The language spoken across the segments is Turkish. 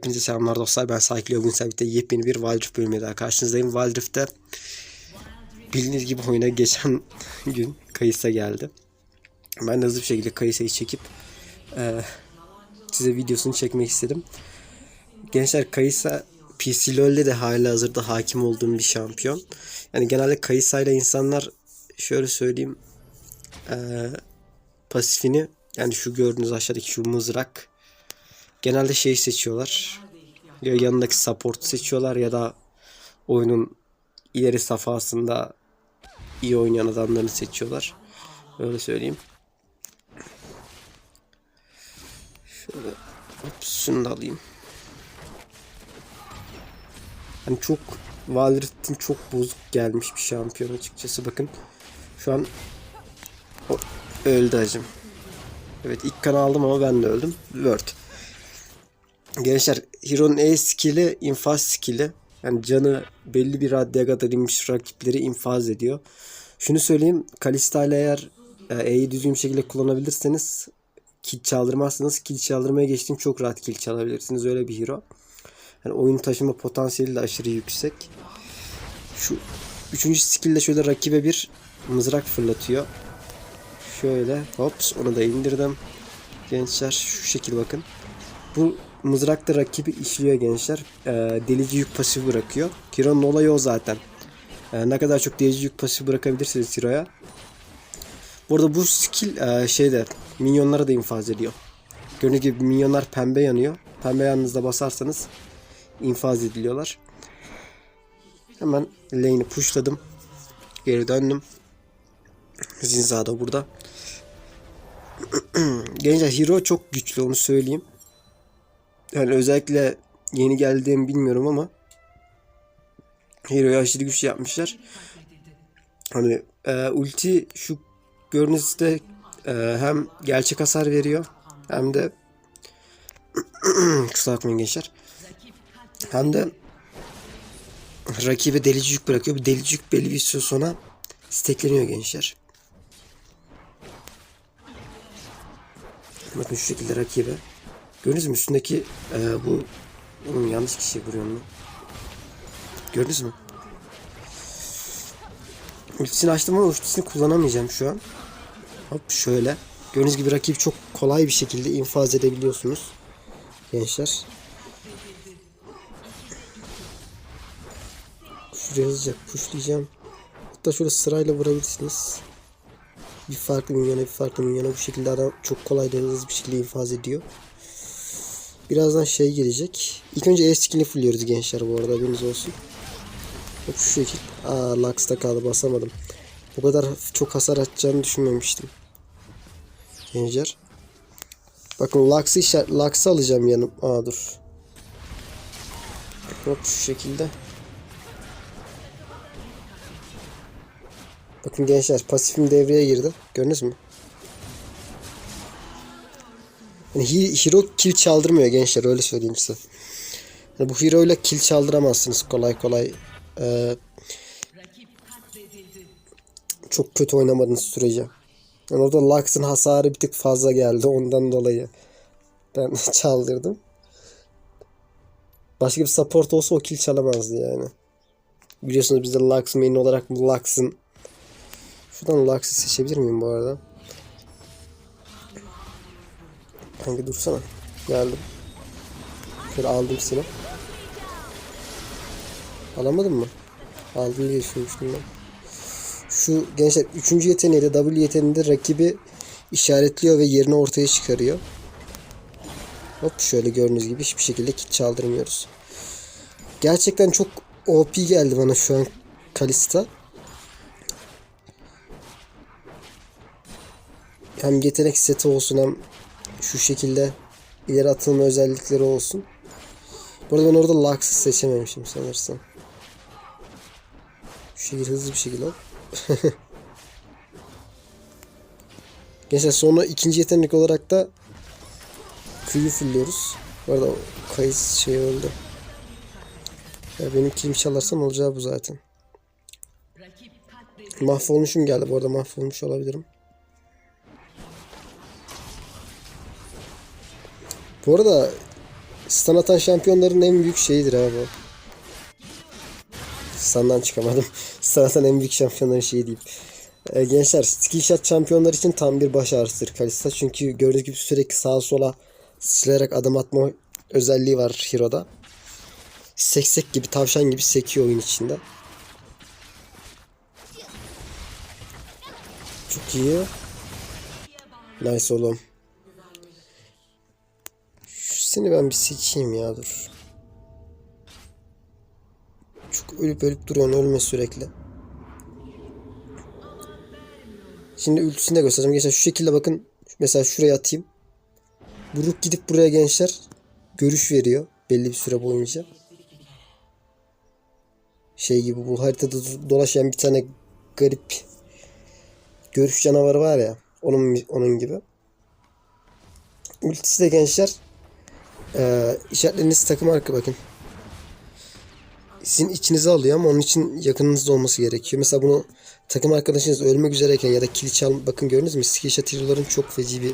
Hepinize selamlar dostlar. Ben Sakin Bugün Sabit'te yepyeni bir Wild Rift bölümüyle daha karşınızdayım. Wild Rift'te bildiğiniz gibi oyuna geçen gün Kayısa geldi. Ben de hızlı bir şekilde Kayısa'yı çekip eee, size videosunu çekmek istedim. Gençler Kayısa PC LoL'de de hala hazırda hakim olduğum bir şampiyon. Yani genelde Kayısa ile insanlar şöyle söyleyeyim eee, pasifini yani şu gördüğünüz aşağıdaki şu mızrak genelde şey seçiyorlar. Ya yanındaki support seçiyorlar ya da oyunun ileri safhasında iyi oynayan adamlarını seçiyorlar. Öyle söyleyeyim. Şöyle hop, şunu da alayım. Hani çok Valorant'in çok bozuk gelmiş bir şampiyon açıkçası bakın. Şu an o, öldü acım. Evet ilk kan aldım ama ben de öldüm. Word. Gençler Hero'nun E skill'i infaz skill'i. Yani canı belli bir raddeye kadar inmiş rakipleri infaz ediyor. Şunu söyleyeyim. Kalista ile eğer E'yi düzgün bir şekilde kullanabilirseniz kill çaldırmazsınız. Kill çaldırmaya geçtiğim çok rahat kill çalabilirsiniz. Öyle bir hero. Yani oyun taşıma potansiyeli de aşırı yüksek. Şu üçüncü skill'de şöyle rakibe bir mızrak fırlatıyor. Şöyle hops onu da indirdim. Gençler şu şekil bakın. Bu mızrak da rakibi işliyor gençler. Ee, delici yük pasifi bırakıyor. Kiro'nun olayı o zaten. Ee, ne kadar çok delici yük pasifi bırakabilirsiniz Kiro'ya. Bu arada bu skill e, şeyde minyonlara da infaz ediyor. Gördüğünüz gibi minyonlar pembe yanıyor. Pembe yandığınızda basarsanız infaz ediliyorlar. Hemen lane'i pushladım. Geri döndüm. Zinza da burada. Gençler hero çok güçlü onu söyleyeyim. Yani özellikle yeni geldiğimi bilmiyorum ama Hero'yu aşırı güçlü yapmışlar. Hani e, ulti şu görünüşte e, hem gerçek hasar veriyor hem de kusura bakmayın gençler. Hem de rakibe delici yük bırakıyor. Bu delici yük belli bir süre sonra stekleniyor gençler. Bakın şu şekilde rakibe. Gördünüz mü üstündeki e, bu oğlum yanlış kişiye vuruyorum lan. Gördünüz mü? Ultisini açtım ama ultisini kullanamayacağım şu an. Hop şöyle. Gördüğünüz gibi rakip çok kolay bir şekilde infaz edebiliyorsunuz. Gençler. Şuraya hızlıca pushlayacağım. Hatta şöyle sırayla vurabilirsiniz. Bir farklı minyona bir farklı minyona bu şekilde adam çok kolay da hızlı bir şekilde infaz ediyor. Birazdan şey gelecek. İlk önce E skill'ini fulluyoruz gençler bu arada haberiniz olsun. Hop şu şekil. Aa Lux'ta kaldı basamadım. Bu kadar çok hasar atacağını düşünmemiştim. Gençler. Bakın Lux'ı işaret, alacağım yanım. Aa dur. Hop şu şekilde. Bakın gençler pasifim devreye girdi. Gördünüz mü? Yani hero kill çaldırmıyor gençler öyle söyleyeyim size. Yani bu hero ile kill çaldıramazsınız kolay kolay. Ee, çok kötü oynamadığınız sürece. Yani orada Lux'ın hasarı bir tık fazla geldi ondan dolayı. Ben çaldırdım. Başka bir support olsa o kill çalamazdı yani. Biliyorsunuz bizde Lux main olarak Lux'ın Şuradan Lux'ı seçebilir miyim bu arada? Kanka dursana. Geldim. Şöyle aldım seni. Alamadın mı? Aldım diye düşünmüştüm ben. Şu gençler 3. yeteneği de W yeteneğinde rakibi işaretliyor ve yerini ortaya çıkarıyor. Hop şöyle gördüğünüz gibi hiçbir şekilde kit çaldırmıyoruz. Gerçekten çok OP geldi bana şu an Kalista. hem yetenek seti olsun hem şu şekilde ileri atılma özellikleri olsun. Bu arada ben orada Lux'ı seçememişim sanırsam. Şu şekilde hızlı bir şekilde hop. Gençler sonra ikinci yetenek olarak da Q'yu fulluyoruz. Bu arada o kayıs şey öldü. Ya benim kilim çalarsam olacağı bu zaten. Mahvolmuşum geldi bu arada mahvolmuş olabilirim. Bu arada stun atan şampiyonların en büyük şeyidir abi. Stun'dan çıkamadım. stun atan en büyük şampiyonların şeyi diyeyim. Ee, gençler skill shot şampiyonlar için tam bir baş ağrısıdır Kalista. Çünkü gördüğünüz gibi sürekli sağa sola sıçrayarak adım atma özelliği var Hero'da. Seksek gibi tavşan gibi sekiyor oyun içinde. Çok iyi. Nice oğlum. Seni ben bir seçeyim ya dur. Çok ölüp ölüp duruyorsun ölme sürekli. Şimdi ultisini de göstereceğim. Gençler şu şekilde bakın. Mesela şuraya atayım. Bu Rook gidip buraya gençler görüş veriyor. Belli bir süre boyunca. Şey gibi bu haritada do- dolaşan bir tane garip görüş canavarı var ya. Onun onun gibi. Ultisi de gençler ee, işaretleriniz takım arka bakın. Sizin içinize alıyor ama onun için yakınınızda olması gerekiyor. Mesela bunu takım arkadaşınız ölmek üzereyken ya da kill çal bakın gördünüz mü? Skill shot hero'ların çok feci bir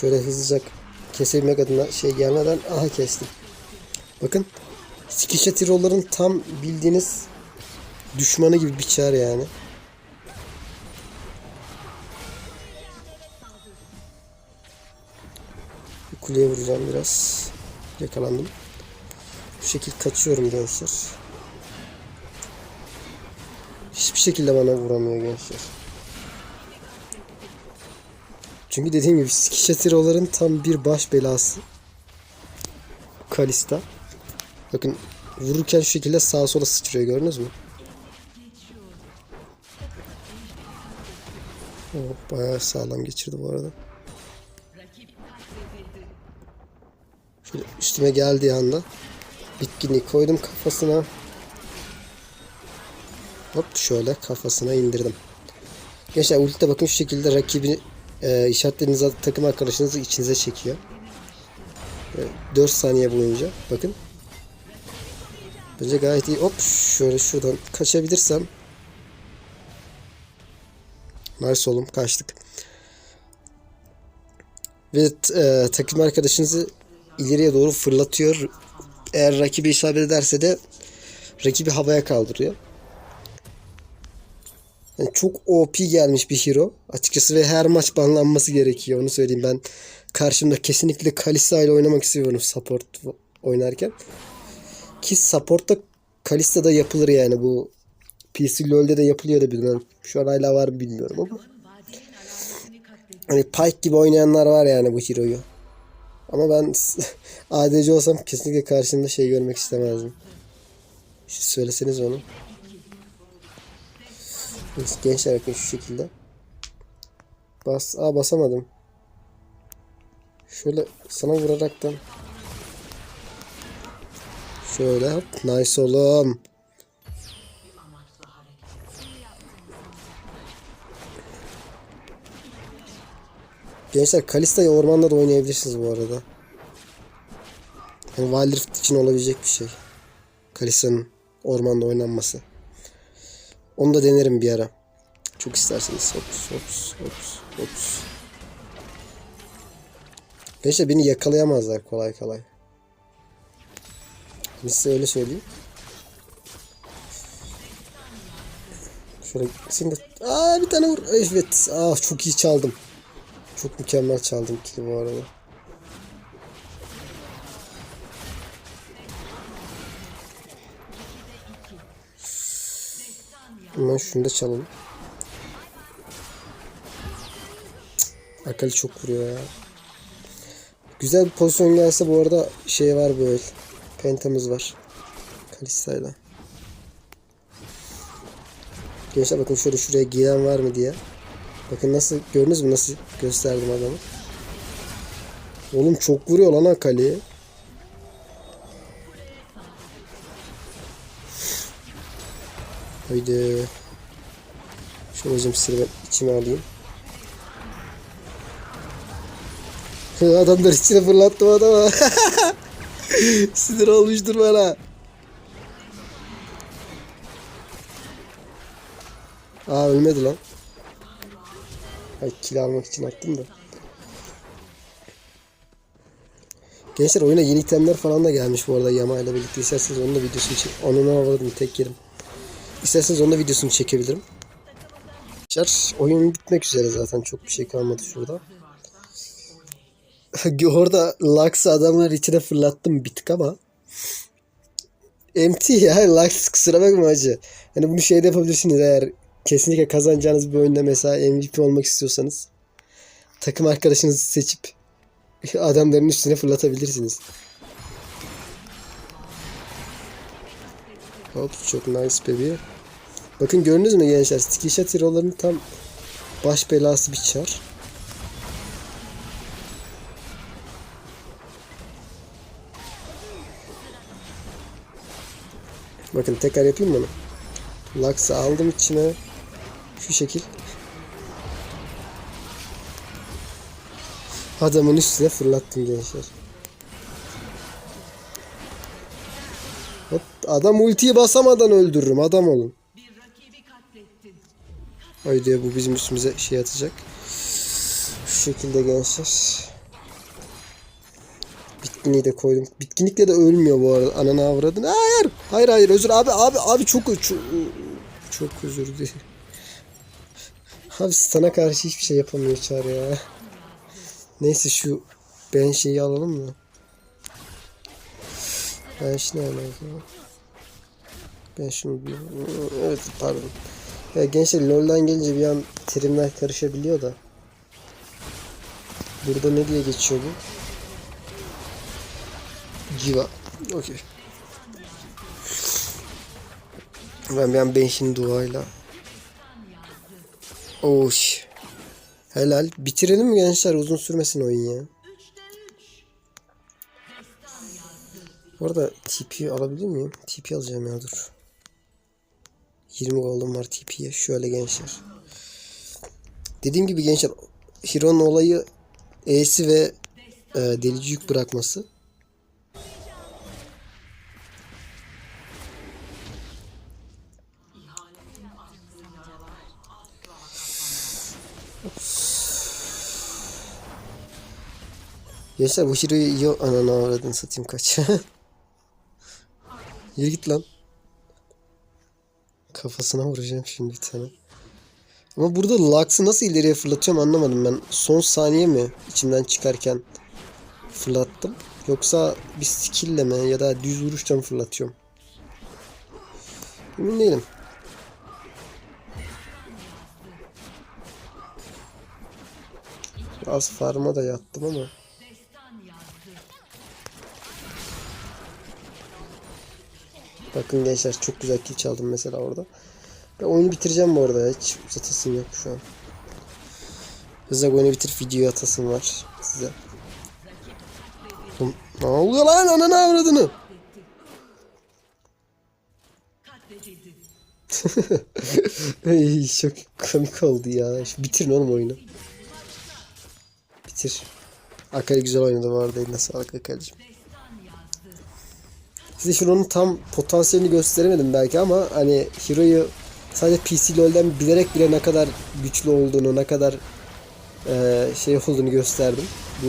şöyle hızlıca kesebilmek adına şey gelmeden aha kestim. Bakın skill shot hero'ların tam bildiğiniz düşmanı gibi bir çağrı yani. Kuleye vuracağım biraz. Yakalandım. Bu şekil kaçıyorum gençler. Hiçbir şekilde bana vuramıyor gençler. Çünkü dediğim gibi Skişatiroların tam bir baş belası. Kalista. Bakın vururken şu şekilde sağa sola sıçrıyor gördünüz mü? Oh, bayağı sağlam geçirdi bu arada. Şöyle üstüme geldiği anda bitkinliği koydum kafasına. Hop şöyle kafasına indirdim. Gençler ultide bakın şu şekilde rakibi e, işaretlerinizi takım arkadaşınızı içinize çekiyor. E, 4 saniye boyunca bakın. Bence gayet iyi. Hop şöyle şuradan kaçabilirsem. Nice oğlum kaçtık. Ve e, takım arkadaşınızı ileriye doğru fırlatıyor. Eğer rakibi isabet ederse de rakibi havaya kaldırıyor. Yani çok OP gelmiş bir hero açıkçası ve her maç banlanması gerekiyor onu söyleyeyim ben. Karşımda kesinlikle Kalista ile oynamak istiyorum support oynarken. Ki support'ta Kalista'da yapılır yani bu PC LoL'de de yapılıyor da bilmiyorum. Şu an hala var mı bilmiyorum ama. Hani Pyke gibi oynayanlar var yani bu hero'yu. Ama ben ADC olsam kesinlikle karşımda şey görmek istemezdim. Siz söyleseniz onu. Gençler bakın şu şekilde. Bas. Aa basamadım. Şöyle sana vuraraktan. Şöyle hop. Nice oğlum. Gençler Kalista'yı ormanda da oynayabilirsiniz bu arada. Yani Wild Rift için olabilecek bir şey. Kalista'nın ormanda oynanması. Onu da denerim bir ara. Çok isterseniz. Hops hops hops hops. Gençler beni yakalayamazlar kolay kolay. Ben size öyle söyleyeyim. Şöyle şimdi aa bir tane vur. Evet. Aa çok iyi çaldım. Çok mükemmel çaldım ki bu arada. Hemen şunu da çalalım. Akali çok vuruyor ya. Güzel bir pozisyon gelse bu arada şey var böyle. Pentamız var. Kalista'yla. Gençler bakın şöyle şuraya giren var mı diye. Bakın nasıl gördünüz mü nasıl gösterdim adamı. Oğlum çok vuruyor lan Akali. Haydi. Şöyle hocam sırrı içime alayım. Adamlar içine fırlattım adama. Sinir olmuştur bana. Aa ölmedi lan. Ay kill almak için attım da. Gençler oyuna yeni itemler falan da gelmiş bu arada Yama ile birlikte. İsterseniz onun da videosunu çek. Onu ne avladım tek yerim. İsterseniz onun da videosunu çekebilirim. Gençler oyun bitmek üzere zaten çok bir şey kalmadı şurada. Orada Lux'ı adamlar içine fırlattım bir ama MT ya Lux kusura bakma hacı. Hani bunu şeyde yapabilirsiniz eğer kesinlikle kazanacağınız bir oyunda mesela MVP olmak istiyorsanız takım arkadaşınızı seçip adamların üstüne fırlatabilirsiniz. Hop çok nice baby. Bakın gördünüz mü gençler? Sticky shot hero'ların tam baş belası bir çar. Bakın tekrar yapayım bunu. Lux'ı aldım içime. Şu şekil. Adamın üstüne fırlattım gençler. Hop, adam ultiyi basamadan öldürürüm. Adam olun. Haydi bu bizim üstümüze şey atacak. Şu şekilde gençler. Bitkinliği de koydum. Bitkinlikle de ölmüyor bu arada. Ananı avradın. Hayır. Hayır hayır özür. Abi abi abi çok çok, çok özür dilerim. Abi sana karşı hiçbir şey yapamıyor Çağrı ya. Neyse şu ben şeyi alalım mı? Ben şunu alalım. Ben şunu evet pardon. Ya gençler LoL'dan gelince bir an terimler karışabiliyor da. Burada ne diye geçiyor bu? Giva. Okey. Ben bir an Benşin duayla. Oş. Helal. Bitirelim mi gençler? Uzun sürmesin oyun ya. Bu arada TP alabilir miyim? TP alacağım ya dur. 20 gold'um var TP'ye. Şöyle gençler. Dediğim gibi gençler Hero'nun olayı E'si ve e, delici yük bırakması. Gençler bu Hero'yu iyi ananı avradın satayım kaç. Yürü git lan. Kafasına vuracağım şimdi bir tane. Ama burada Lux'ı nasıl ileriye fırlatıyorum anlamadım ben. Son saniye mi içinden çıkarken fırlattım. Yoksa bir skill'le mi ya da düz vuruşla mı fırlatıyorum? Emin değilim. Az farma da yattım ama. Bakın gençler çok güzel kill çaldım mesela orada. Ben oyunu bitireceğim bu arada. Hiç uzatasım yok şu an. Hızla oyunu bitir videoyu atasım var size. Ne oluyor lan ananı avradını? Çok komik oldu ya. Şu bitirin oğlum oyunu. Bitir. Akali güzel oynadı bu arada. Eline sağlık Akali'cim. Size şunun tam potansiyelini gösteremedim belki ama hani Hero'yu sadece PC LoL'den bilerek bile ne kadar güçlü olduğunu, ne kadar e, şey olduğunu gösterdim. Bu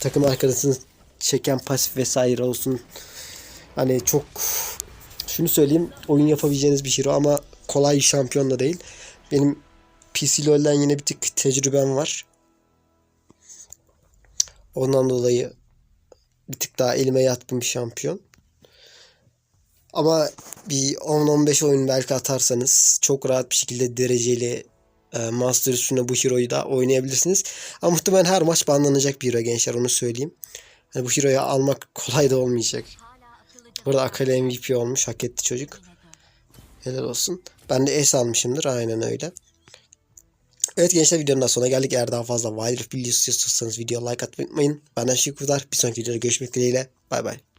takım arkadaşını çeken pasif vesaire olsun. Hani çok şunu söyleyeyim oyun yapabileceğiniz bir hero ama kolay şampiyon da değil. Benim PC LoL'den yine bir tık tecrübem var. Ondan dolayı bir tık daha elime yatkın bir şampiyon. Ama bir 10-15 oyun belki atarsanız çok rahat bir şekilde dereceli e, Master üstüne bu hero'yu da oynayabilirsiniz. Ama muhtemelen her maç banlanacak bir hero gençler onu söyleyeyim. Hani bu hero'yu almak kolay da olmayacak. Burada Akali MVP olmuş. Hak etti çocuk. Helal olsun. Ben de S almışımdır. Aynen öyle. Evet gençler videonun daha sonuna geldik. Eğer daha fazla Wild Rift videosu istiyorsanız video like atmayı unutmayın. Benden kadar. Bir sonraki videoda görüşmek dileğiyle. Bay bay.